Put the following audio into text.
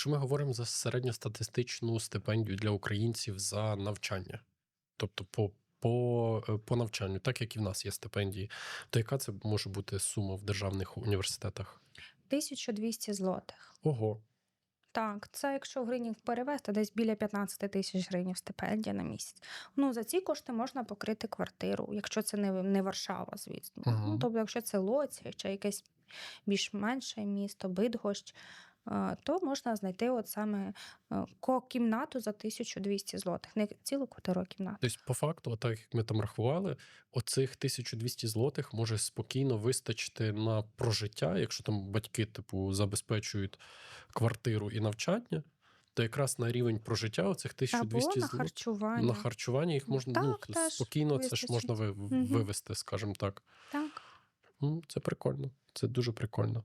якщо ми говоримо за середньостатистичну стипендію для українців за навчання, тобто по, по, е, по навчанню, так як і в нас є стипендії, то яка це може бути сума в державних університетах? 1200 злотих. Ого, Так, це якщо в гривні перевести, десь біля 15 тисяч гривень стипендія на місяць. Ну за ці кошти можна покрити квартиру, якщо це не, не Варшава, звісно. Ага. Ну, тобто, якщо це Лоці чи якесь більш менше місто, Бидгощ, то можна знайти от саме е, кімнату за 1200 злотих, не цілу квартиру, кімнату. Тобто, по факту, так як ми там рахували, оцих 1200 злотих може спокійно вистачити на прожиття, якщо там батьки, типу, забезпечують квартиру і навчання, то якраз на рівень прожиття оцих 1200 Або на злотих харчування. на харчування їх можна Так, ну, теж спокійно, це ж можна вивести, скажімо так. Так. Ну, це прикольно. Це дуже прикольно.